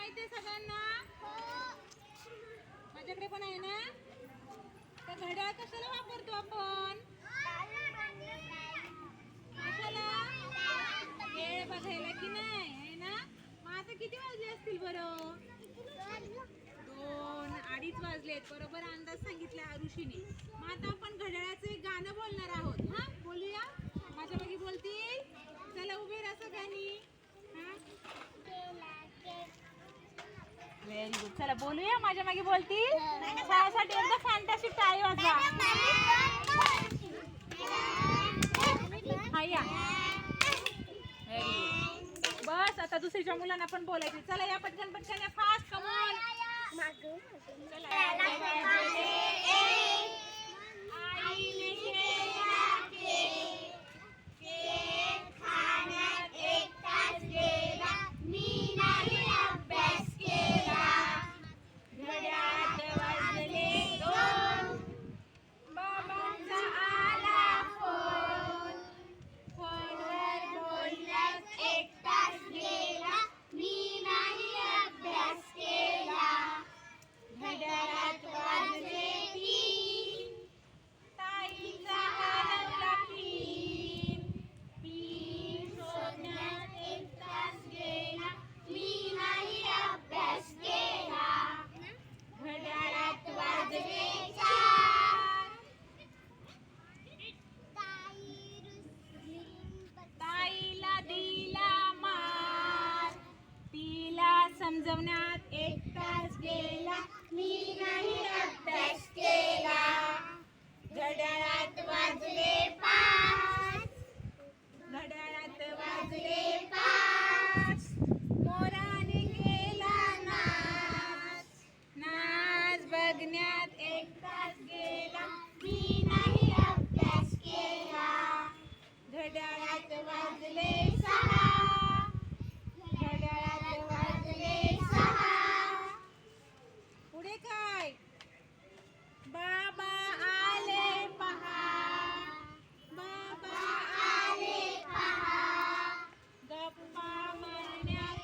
माहीत सगळ्यांना? माझ्याकडे पण आहे ना? तर घड्याळ कशाला वापरतो आपण? कशाला? वेळ बघायला की नाही आहे ना? मग आता किती वाजले असतील बरं? दोन अडीच वाजलेत बरोबर अंदाज सांगितला ऋषीने मग आता आपण घड्याळाचं एक गाणं बोलणार आहोत हा? बोल चला बोलूया माझ्या मागे बोलतील? त्यासाठी एकदा फॅन्टास्टिक टाळी वाजवा. हा या. बस आता दुसरीच्या मुलांना पण बोलायचे. चला या पटकन पटकन फास्ट कमॉन आईने पुढे काय? बाबा आले पहा. बाबा आले पहा. गप्पा मारण्यात